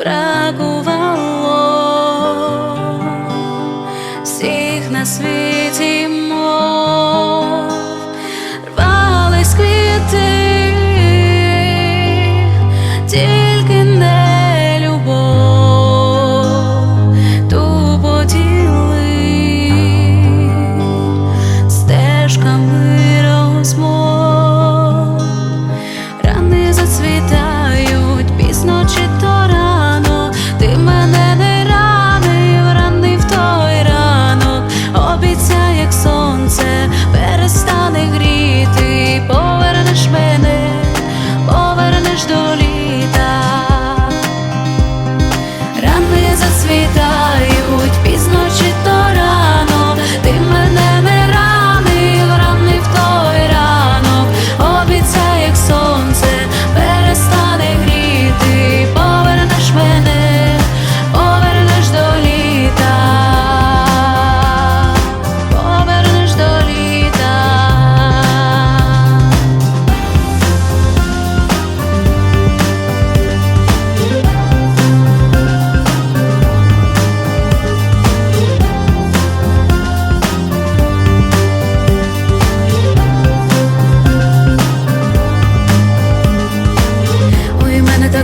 бракувало всіх на світі мов рвались квіти.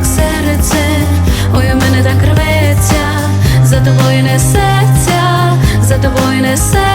серце, ой у мене так рветься, за тобою несеться, за тобою несеться.